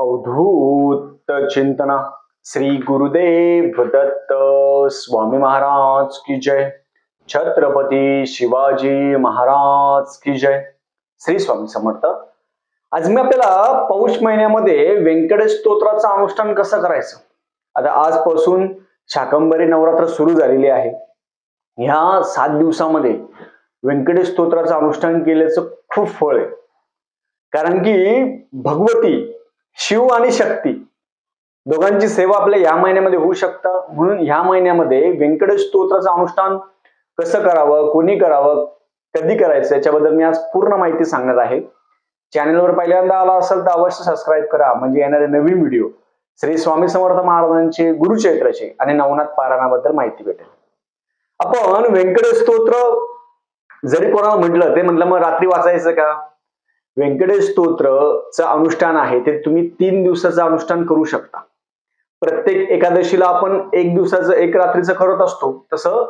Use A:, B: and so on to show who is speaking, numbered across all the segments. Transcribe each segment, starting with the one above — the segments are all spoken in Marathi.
A: अवधूत चिंतना श्री गुरुदेव दत्त स्वामी महाराज की जय। छत्रपती शिवाजी महाराज की जय। श्री स्वामी समर्थ। आज मी आपल्याला पौष महिन्यामध्ये व्यंकटेश स्तोत्राचं अनुष्ठान कसं करायचं? आता आजपासून शाकंबरी नवरात्र सुरू झालेली आहे. ह्या सात दिवसामध्ये व्यंकटेश स्तोत्राचं अनुष्ठान केल्याचं खूप फळ आहे. कारण की भगवती शिव आणि शक्ती. दोघांची सेवा आपल्या या महिन्यामध्ये होऊ शकतं. म्हणून ह्या महिन्यामध्ये व्यंकटेश स्तोत्राचं अनुष्ठान कसं करावं कोणी करावं कधी करायचं याच्याबद्दल मी आज पूर्ण माहिती सांगणार आहे. चॅनलवर पहिल्यांदा आला असेल तर अवश्य सबस्क्राईब करा. म्हणजे येणारे नवीन व्हिडिओ श्री स्वामी समर्थ महाराजांचे गुरुचैत्राचे आणि नवनाथ पारायणाबद्दल माहिती भेटेल. आपण व्यंकटेश स्तोत्र जरी कोणाला म्हटलं ते म्हटलं मग रात्री वाचायचं का? व्यंकटेश स्तोत्रचं अनुष्ठान आहे ते तुम्ही तीन दिवसाचं अनुष्ठान करू शकता. प्रत्येक एकादशीला आपण एक दिवसाचं एक रात्रीचं करत असतो. तसं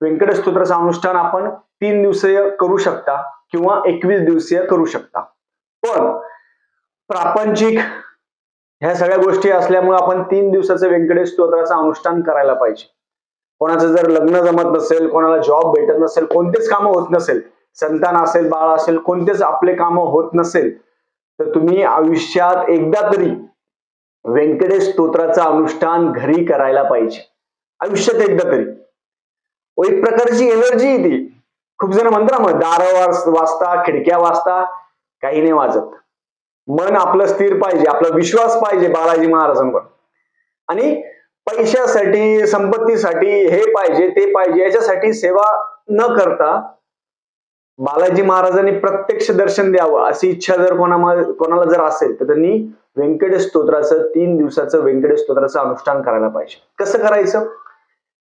A: व्यंकटेश स्तोत्राचं अनुष्ठान आपण तीन दिवसीय करू शकता किंवा एकवीस दिवसीय करू शकता. पण प्रापंचिक ह्या सगळ्या गोष्टी असल्यामुळे आपण तीन दिवसाचं व्यंकटेश स्तोत्राचं अनुष्ठान करायला पाहिजे. कोणाचं जर लग्न जमत नसेल कोणाला जॉब भेटत नसेल कोणतेच कामं होत नसेल संतान असेल बाळ असेल कोणतेच आपले काम होत नसेल तर तुम्ही आयुष्यात एकदा तरी व्यंकटेश स्तोत्राचं अनुष्ठान घरी करायला पाहिजे. आयुष्यात एकदा तरी. व एक प्रकारची एनर्जी येते. खूप जण म्हणतात मग दार वाजता खिडक्या वाजता काही नाही वाजत. मन आपलं स्थिर पाहिजे आपला विश्वास पाहिजे बालाजी महाराजांवर. आणि पैशासाठी संपत्तीसाठी हे पाहिजे ते पाहिजे याच्यासाठी सेवा न करता बालाजी महाराजांनी प्रत्यक्ष दर्शन द्यावं अशी इच्छा जर कोणामध्ये कोणाला जर असेल तर त्यांनी व्यंकटेश स्तोत्राचं तीन दिवसाचं व्यंकटेश स्तोत्राचं अनुष्ठान करायला पाहिजे. कसं करायचं?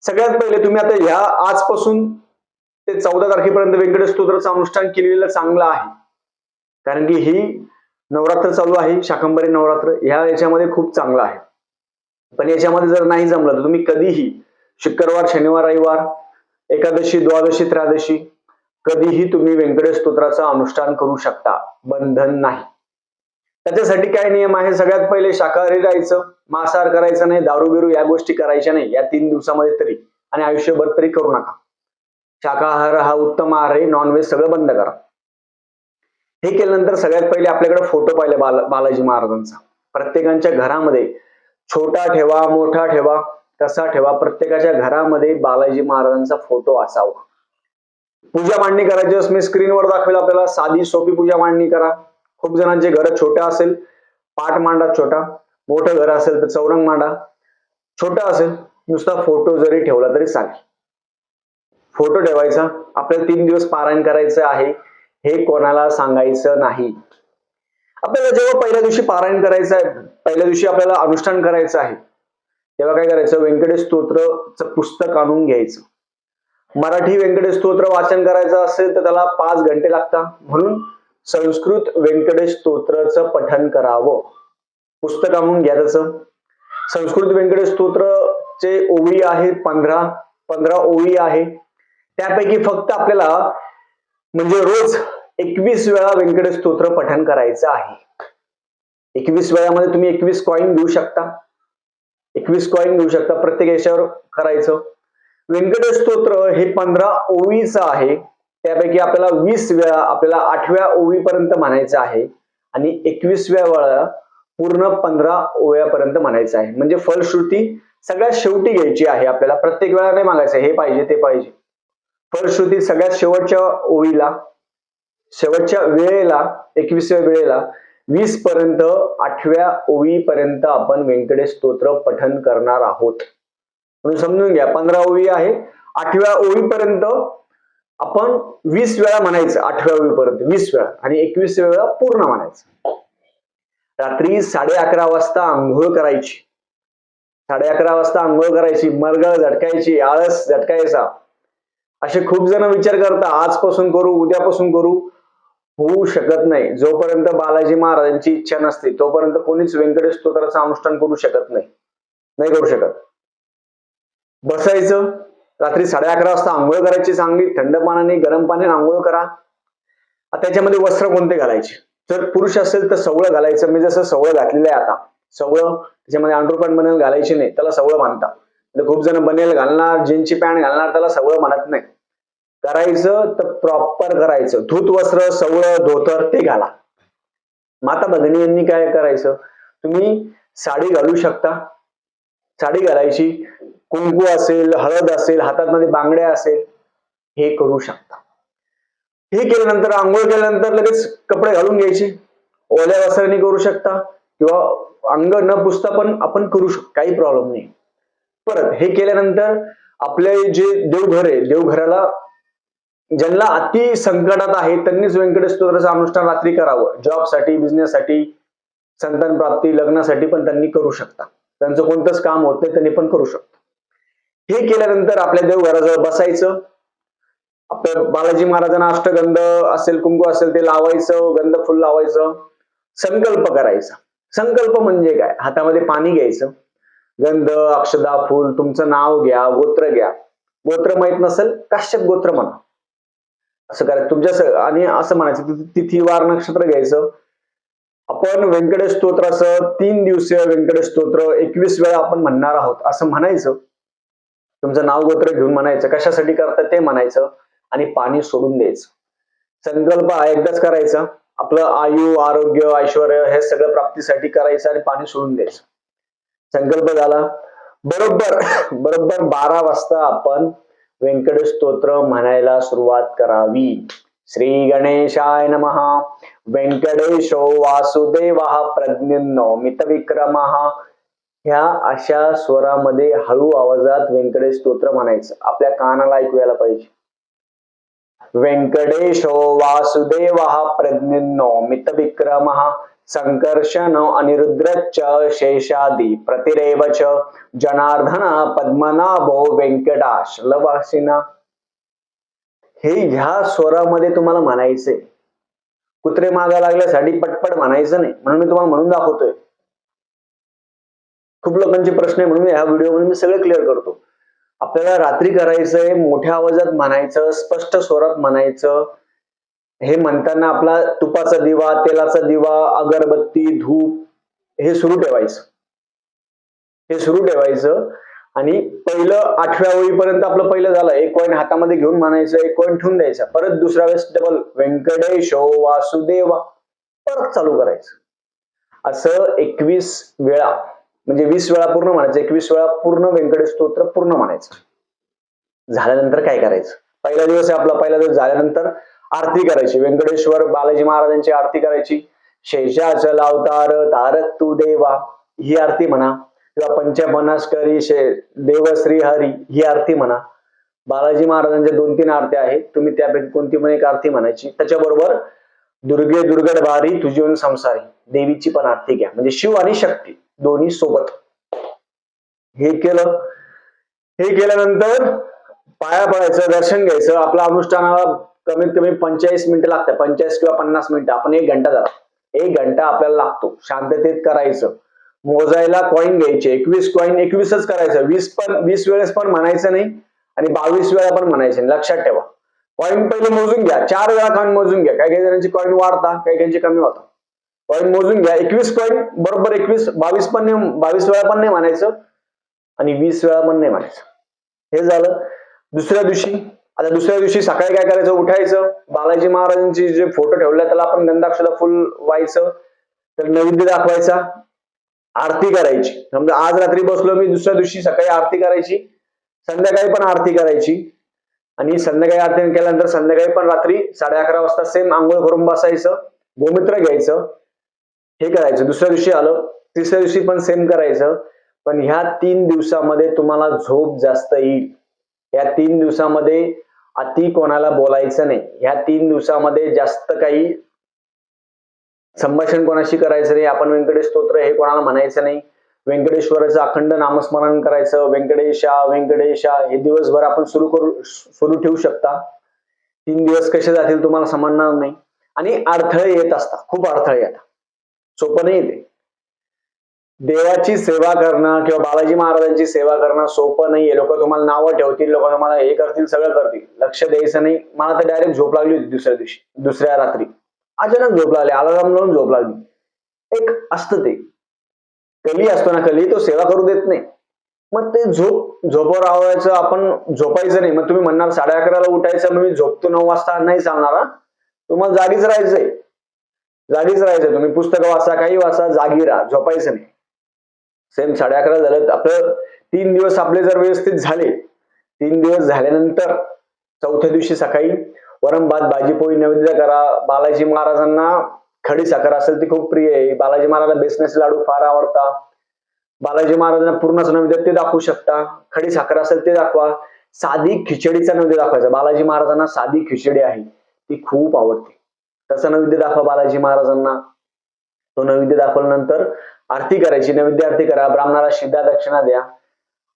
A: सगळ्यात पहिले तुम्ही आता ह्या आजपासून ते चौदा तारखेपर्यंत व्यंकटेश स्तोत्राचं अनुष्ठान केलेलं चांगलं आहे. कारण की ही नवरात्र चालू आहे शाकंबरी नवरात्र ह्या याच्यामध्ये खूप चांगलं आहे. पण याच्यामध्ये जर नाही जमलं तर तुम्ही कधीही शुक्रवार शनिवार रविवार एकादशी द्वादशी त्रयोदशी कधीही तुम्ही व्यंकटेश स्तोत्राचं अनुष्ठान करू शकता. बंधन नाही. त्याच्यासाठी काय नियम आहे? सगळ्यात पहिले शाकाहारी राहायचं मांसाहार करायचं नाही दारू बिरू या गोष्टी करायच्या नाही या तीन दिवसामध्ये तरी. आणि आयुष्यभर तरी करू नका. शाकाहार हा उत्तम आहार आहे नॉनव्हेज सगळं बंद करा. हे केल्यानंतर सगळ्यात पहिले आपल्याकडे फोटो पाहिले बाला बालाजी महाराजांचा. प्रत्येकांच्या घरामध्ये छोटा ठेवा मोठा ठेवा कसा ठेवा. प्रत्येकाच्या घरामध्ये बालाजी महाराजांचा फोटो असावा. पूजा मांडणी करायची मी स्क्रीनवर दाखवेल आपल्याला. साधी सोपी पूजा मांडणी करा. खूप जणांचे घर छोट्या असेल पाठ मांडा छोटा. मोठं घर असेल तर चौरंग मांडा. छोटा असेल नुसता फोटो जरी ठेवला तरी चालेल. फोटो ठेवायचा. आपल्याला तीन दिवस पारायण करायचं आहे. हे कोणाला सांगायचं नाही. आपल्याला जेव्हा पहिल्या दिवशी पारायण करायचं आहे पहिल्या दिवशी आपल्याला अनुष्ठान करायचं आहे तेव्हा काय करायचं? व्यंकटेश स्तोत्रचं पुस्तक आणून घ्यायचं. मराठी व्यंकटेश स्तोत्र वाचन करायचं असेल तर त्याला पाच घंटे लागतात. म्हणून संस्कृत व्यंकटेश स्तोत्रचं पठन करावं. पुस्तक म्हणून घ्या त्याचं. संस्कृत व्यंकटेश स्तोत्रचे ओवी आहेत पंधरा. पंधरा ओवी आहे. त्यापैकी फक्त आपल्याला म्हणजे रोज एकवीस वेळा व्यंकटेश स्तोत्र पठन करायचं आहे. एकवीस वेळामध्ये तुम्ही एकवीस कॉईन घेऊ शकता. एकवीस कॉईन घेऊ शकता. प्रत्येक याच्यावर करायचं. व्यंकटेश स्तोत्र हे पंधरा ओवीचं आहे. त्यापैकी आपल्याला वीस वेळा आपल्याला आठव्या ओवीपर्यंत म्हणायचं आहे. आणि एकवीसव्या वेळा पूर्ण पंधरा ओव्यापर्यंत म्हणायचं आहे. म्हणजे फलश्रुती सगळ्यात शेवटी घ्यायची आहे. आपल्याला प्रत्येक वेळा नाही मागायचं. हे पाहिजे ते पाहिजे. फलश्रुती सगळ्यात शेवटच्या ओळीला शेवटच्या वेळेला एकवीसव्या वेळेला वीस पर्यंत आठव्या ओळीपर्यंत आपण व्यंकटेश स्तोत्र पठन करणार आहोत. म्हणून समजून घ्या पंधरा ओवी आहे आठव्या ओवीपर्यंत आपण वीस वेळा म्हणायचं आठव्या ओवीपर्यंत वीस वेळा आणि एकवीस वेळा पूर्ण म्हणायचं. रात्री साडे अकरा वाजता आंघोळ करायची. साडे अकरा वाजता आंघोळ करायची मरगळ झटकायची आळस झटकायचा. असे खूप जण विचार करता आजपासून करू उद्यापासून करू. होऊ शकत नाही. जोपर्यंत बालाजी महाराजांची इच्छा नसते तोपर्यंत कोणीच व्यंकटेश स्तोत्राचं अनुष्ठान करू शकत नाही. नाही करू शकत. बसायचं. रात्री साडे अकरा वाजता आंघोळ करायची चांगली थंड पाण्याने गरम पाण्याने आंघोळ करा. त्याच्यामध्ये वस्त्र कोणते घालायचे? जर पुरुष असेल तर सवळं घालायचं. मी जसं सवळं घातलेलं आहे आता. सवळं त्याच्यामध्ये अंडरपॅन्ट बनेल घालायची नाही. त्याला सवळं मानतात. तर खूप जण बनेल घालणार जीनची पॅन्ट घालणार त्याला सवळं म्हणत नाही. करायचं तर प्रॉपर करायचं. धूत वस्त्र सवळं धोतर ते घाला. माता भगिनी यांनी काय करायचं? तुम्ही साडी घालू शकता. साडी घालायची कुंकू असेल हळद असेल हातामध्ये बांगड्या असेल हे करू शकता. हे केल्यानंतर आंघोळ केल्यानंतर लगेच कपडे घालून घ्यायचे. ओल्या वस्त्राने करू शकता किंवा अंग न पुसता पण आपण करू शकतो काही प्रॉब्लेम नाही. परत हे केल्यानंतर आपले जे देवघर आहे देवघराला ज्यांना अति संकटात आहे त्यांनीच व्यंकटेश स्तोत्राचं अनुष्ठान रात्री करावं. जॉबसाठी बिझनेससाठी संतान प्राप्ती लग्नासाठी पण त्यांनी करू शकता. त्यांचं कोणतंच काम होत नाही त्यांनी पण करू शकतो. हे केल्यानंतर आपल्या देवघराजवळ बसायचं. आपल्या बालाजी महाराजांना अष्टगंध असेल कुंकू असेल ते लावायचं गंध फुल लावायचं संकल्प करायचा. संकल्प म्हणजे काय? हातामध्ये पाणी घ्यायचं. गंध अक्षदा फुल तुमचं नाव घ्या गोत्र घ्या. गोत्र माहीत नसेल काश्यप गोत्र म्हणा. असं करायचं तुमच्या आणि असं म्हणायचं तिथी वार नक्षत्र घ्यायचं. आपण व्यंकटेश स्तोत्राचं तीन दिवसीय व्यंकटेश स्तोत्र एकवीस वेळा आपण म्हणणार आहोत. असं म्हणायचं. तुमचं नाव गोत्र घेऊन म्हणायचं. कशासाठी करतात ते म्हणायचं आणि पाणी सोडून द्यायचं. संकल्प एकदाच करायचा. आपलं आयु आरोग्य ऐश्वर हे सगळं प्राप्तीसाठी करायचं आणि पाणी सोडून द्यायचं. संकल्प झाला. बरोबर बरोबर बारा वाजता आपण व्यंकटेश स्तोत्र म्हणायला सुरुवात करावी. श्री गणेशाय नम. व्यंकटेशो वासुदेव प्रज्ञो मितविक्रम. ह्या अशा स्वरामध्ये हळू आवाजात व्यंकटेश स्तोत्र म्हणायचं. आपल्या कानाला ऐकवायला पाहिजे. व्यंकटेशो वासुदेव प्रज्ञो मितविक्रम. संकर्षण अनिरुद्रच्च शेषादी प्रतिरेव च जनार्दन पद्मनाभो व्यंकटाश लवासिना हे ह्या स्वरामध्ये तुम्हाला म्हणायचंय. कुत्रे मागा लागल्यासाठी पटपट म्हणायचं नाही. म्हणून मी तुम्हाला म्हणून दाखवतोय. खूप लोकांचे प्रश्न आहे म्हणून ह्या व्हिडिओमध्ये मी सगळं क्लिअर करतो. आपल्याला रात्री करायचंय मोठ्या आवाजात म्हणायचं स्पष्ट स्वरात म्हणायचं. हे म्हणताना आपला तुपाचा दिवा तेलाचा दिवा अगरबत्ती धूप हे सुरू ठेवायचं. हे सुरू ठेवायचं. आणि पहिलं आठव्या ओळीपर्यंत आपलं पहिलं झालं. एक कॉईन हातामध्ये घेऊन म्हणायचं एक कॉईन ठेवून द्यायचा. परत दुसऱ्या वेळेस डबल व्यंकटेश वासुदेवा. परत चालू करायचं. असं एकवीस वेळा म्हणजे वीस वेळा पूर्ण म्हणायचं. एकवीस वेळा पूर्ण व्यंकटेश स्तोत्र पूर्ण म्हणायचं. झाल्यानंतर काय करायचं? पहिला दिवस आहे आपला. पहिला दिवस झाल्यानंतर आरती करायची. व्यंकटेश्वर बालाजी महाराजांची आरती करायची. शेषाचल अवतार तारक तू देवा. ही आरती म्हणा. किंवा पंचमनस्करी शे देव श्री हरी ही आरती म्हणा. बालाजी महाराजांच्या दोन तीन आरत्या आहेत. तुम्ही त्यापैकी कोणती पण एक आरती म्हणायची. त्याच्याबरोबर दुर्गे दुर्गड भारी तुझी संसारी. देवीची पण आरती घ्या. म्हणजे शिव आणि शक्ती दोन्ही सोबत. हे केलं. हे केल्यानंतर पाया पडायचं दर्शन घ्यायचं. आपल्या अनुष्ठानाला कमीत कमी पंचेचाळीस मिनिटं लागतात. पंचेचाळीस किंवा पन्नास मिनिटं. आपण एक घंटा झाला एक घंटा आपल्याला लागतो. शांततेत करायचं. मोजायला कॉईन घ्यायचे. एकवीस कॉईन एकवीसच करायचं. वीस पण वीस वेळेस पण म्हणायचं नाही आणि बावीस वेळा पण म्हणायचं नाही. लक्षात ठेवा. कॉईन पहिले मोजून घ्या. चार वेळा कॉईन मोजून घ्या. काही काही जणांची कॉईन वाढता काही काहींची कमी होता. कॉईन मोजून घ्या. एकवीस कॉईन बरोबर एकवीस बावीस पण नाही बावीस वेळा पण नाही म्हणायचं आणि वीस वेळा पण नाही म्हणायचं. हे झालं. दुसऱ्या दिवशी आता दुसऱ्या दिवशी सकाळी काय करायचं? उठायचं. बालाजी महाराजांची जे फोटो ठेवले त्याला आपण गंधाक्षला फुल व्हायचं. तर नैवेद्य दाखवायचा. आरती करायची. समजा आज रात्री बसलो मी दुसऱ्या दिवशी सकाळी आरती करायची संध्याकाळी पण आरती करायची. आणि संध्याकाळी आरती केल्यानंतर संध्याकाळी पण रात्री साडे अकरा वाजता सेम आंघोळ करून बसायचं गोमित्र घ्यायचं हे करायचं. दुसऱ्या दिवशी आलं तिसऱ्या दिवशी पण सेम करायचं. पण ह्या तीन दिवसामध्ये तुम्हाला झोप जास्त येईल. या तीन दिवसामध्ये अति कोणाला बोलायचं नाही. ह्या तीन दिवसामध्ये जास्त काही संभाषण कोणाशी करायचं नाही आपण व्यंकटेश स्तोत्र हे कोणाला म्हणायचं नाही. व्यंकटेश्वराचं अखंड नामस्मरण करायचं. व्यंकटेशा व्यंकटेशा हे दिवसभर आपण सुरू करू सुरू ठेवू शकता. तीन दिवस कसे जातील तुम्हाला समजणार नाही. आणि अडथळे येत असतात. खूप अडथळे येतात. सोपं नाही ते. देवाची सेवा करणं किंवा बालाजी महाराजांची सेवा करणं सोपं नाहीये. लोक तुम्हाला नावं ठेवतील लोक तुम्हाला हे करतील सगळं करतील. लक्ष द्यायचं नाही. मला तर डायरेक्ट झोप लागली होती दुसऱ्या दिवशी दुसऱ्या रात्री. अचानक झोप लागली अलाराम लावून झोप लागली. एक असतं ते. कली असतो ना कली तो सेवा करू देत नाही. मग ते झोप झोपावर आवडायचं आपण झोपायचं नाही. मग तुम्ही म्हणणार साडे अकराला उठायचं मग मी झोपतो नऊ वाजता नाही चालणार तुम्हाला जागीच राहायचंय. जागीच राहायचं तुम्ही पुस्तकं वाचा काही वाचा जागी राहा. झोपायचं नाही. सेम साडे अकरा झालं तर आपलं तीन दिवस आपले जर व्यवस्थित झाले तीन दिवस झाल्यानंतर चौथ्या दिवशी सकाळी वरण भात भाजी पोळी नैवेद्य करा. बालाजी महाराजांना खडी साखर असेल ती खूप प्रिय आहे. बालाजी महाराजांना बेसनाचे लाडू फार आवडतात. बालाजी महाराजांना पूर्णच नैवेद्य ते दाखवू शकता. खडी साखर असेल ते दाखवा. साधी खिचडीचा नैवेद्य दाखवायचा. बालाजी महाराजांना साधी खिचडी आहे. ती खूप आवडते. तसा नैवेद्य दाखवा बालाजी महाराजांना. तो नैवेद्य दाखवल्यानंतर आरती करायची. नैवेद्य आरती करा. ब्राह्मणाला शिद्धा दक्षिणा द्या.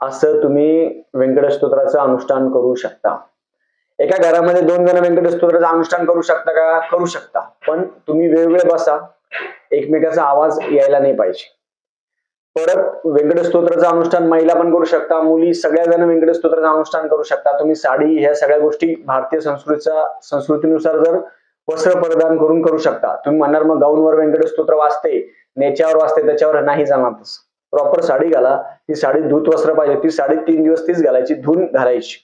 A: असं तुम्ही व्यंकट स्तोत्राचं अनुष्ठान करू शकता. एका घरामध्ये दोन जण व्यंकटेश अनुष्ठान करू शकता का? करू शकता. पण तुम्ही वेगवेगळे बसा. एकमेकाचा आवाज यायला नाही पाहिजे. परत व्यंकटेश स्तोत्राचं अनुष्ठान महिला पण करू शकता मुली सगळ्या जण व्यंकटेश स्तोत्राचं अनुष्ठान करू शकता. तुम्ही साडी ह्या सगळ्या गोष्टी भारतीय संस्कृतीचा संस्कृतीनुसार जर वस्त्र परिधान करून करू शकता. तुम्ही म्हणणार मग गाऊनवर व्यंकटेश स्तोत्र वाचते नेच्यावर वाचते त्याच्यावर नाही जाणार प्रॉपर साडी घाला. ती साडी धूत वस्त्र पाहिजे. ती साडी तीन दिवस तीच घालायची धुवून घालायची.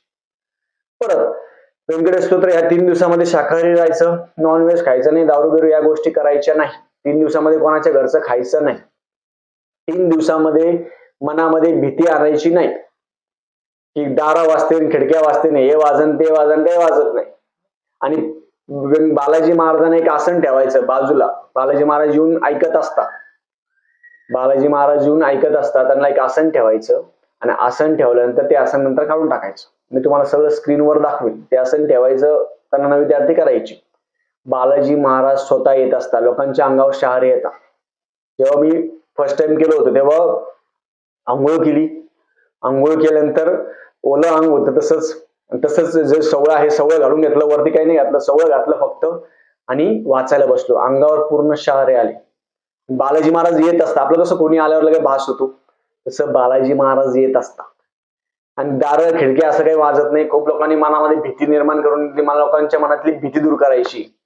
A: परत व्यंकटेश स्तोत्र ह्या तीन दिवसामध्ये शाकाहारी राहायचं नॉनव्हेज खायचं नाही दारू बिरू या गोष्टी करायच्या नाही. तीन दिवसामध्ये कोणाच्या घरचं खायचं नाही. तीन दिवसामध्ये मनामध्ये भीती आणायची नाही. की दारा वाजते आणि खिडक्या वाजते नाही. हे वाजन ते वाजन काही वाजत नाही. आणि बालाजी महाराजांना एक आसन ठेवायचं बाजूला. बालाजी महाराज येऊन ऐकत असतात. बालाजी महाराज येऊन ऐकत असतात. त्यांना एक आसन ठेवायचं. आणि आसन ठेवल्यानंतर ते आसन नंतर काढून टाकायचं. मी तुम्हाला सगळं स्क्रीनवर दाखवेल ते आसन ठेवायचं त्यांना विद्यार्थी करायची. बालाजी महाराज स्वतः येत असता लोकांच्या अंगावर शहारे येतात. जेव्हा मी फर्स्ट टाइम केलं होतं तेव्हा आंघोळ केली. आंघोळ केल्यानंतर ओलं अंग होतं तसंच तसंच जे सवळ आहे सवळ घालून घेतलं. वरती काही नाही घातलं सवळ घातलं फक्त. आणि वाचायला बसलो. अंगावर पूर्ण शहारे आले. बालाजी महाराज येत असतात. आपलं कसं कोणी आल्यावर लगेच भास होतो. तसं बालाजी महाराज येत असतात. आणि दार खिडक्या असं काही वाजत नाही. खूप लोकांनी मनामध्ये भीती निर्माण करून दिली. लोकांच्या मनातली भीती दूर करायची.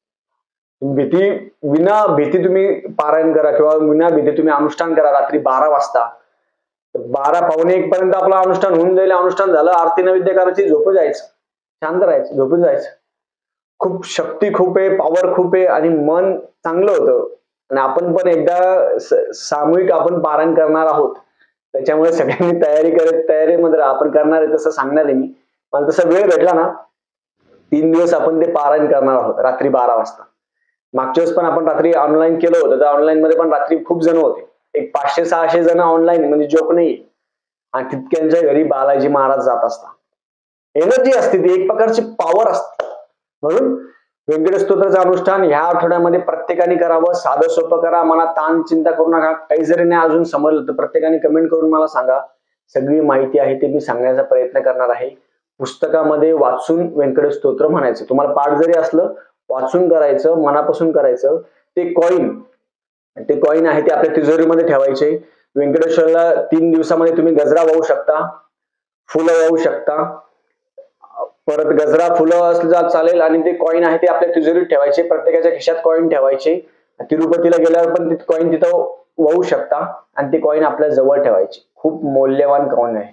A: भीती विना भीती तुम्ही पारायण करा किंवा विना भीती तुम्ही अनुष्ठान करा रात्री बारा वाजता. बारा पावणे एक पर्यंत आपलं अनुष्ठान होऊन जाईल. अनुष्ठान झालं आरती नैवेद्य करायची झोपून जायचं. शांत राहायचं झोपून जायचं. खूप शक्ती खूप आहे पॉवर खूप आहे आणि मन चांगलं होतं. आणि आपण पण एकदा सामूहिक आपण पारायण करणार आहोत. त्याच्यामुळे सगळ्यांनी तयारी करत तयारीमध्ये मध्ये आपण करणार आहे तसं सांगणार आहे मी. मला तसा वेळ भेटला ना तीन दिवस आपण ते पारायण करणार आहोत रात्री बारा वाजता. मागच्या वेळेस पण आपण रात्री ऑनलाईन केलं होतं तर ऑनलाईन मध्ये पण रात्री खूप जण होते. एक पाचशे सहाशे जण ऑनलाईन म्हणजे जोक नाही आणि तितक्यांच्या घरी बालाजी महाराज जात असतात. एनर्जी असते ती एक प्रकारची पॉवर असते. म्हणून व्यंकटस्तोत्राचं अनुष्ठान ह्या आठवड्यामध्ये प्रत्येकाने करावं साधं सोपं करा मला ताण चिंता करू नका. काही जरी नाही अजून समजलं तर प्रत्येकाने कमेंट करून मला सांगा. सगळी माहिती आहे ते मी सांगण्याचा प्रयत्न करणार आहे. पुस्तकामध्ये वाचून व्यंकटेश स्तोत्र म्हणायचं. तुम्हाला पाठ जरी असलं वाचून करायचं मनापासून करायचं ते कॉईन ते कॉईन आहे ते आपल्या तिजोरीमध्ये ठेवायचे. व्यंकटेश्वरला तीन दिवसामध्ये तुम्ही गजरा वाहू शकता फुलं वाहू शकता. परत गजरा फुलं असलं चालेल आणि ते कॉईन आहे ते आपल्या तिजोरीत ठेवायचे प्रत्येकाच्या खिशात कॉईन ठेवायचे. तिरुपतीला गेल्यावर पण ते कॉईन तिथं वाहू शकता आणि ते कॉईन आपल्या जवळ ठेवायचे. खूप मौल्यवान कॉईन आहे.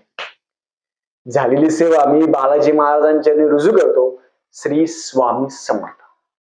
A: झालेली सेवा मी बालाजी महाराजांच्या रुजू करतो. श्री स्वामी समर्थ.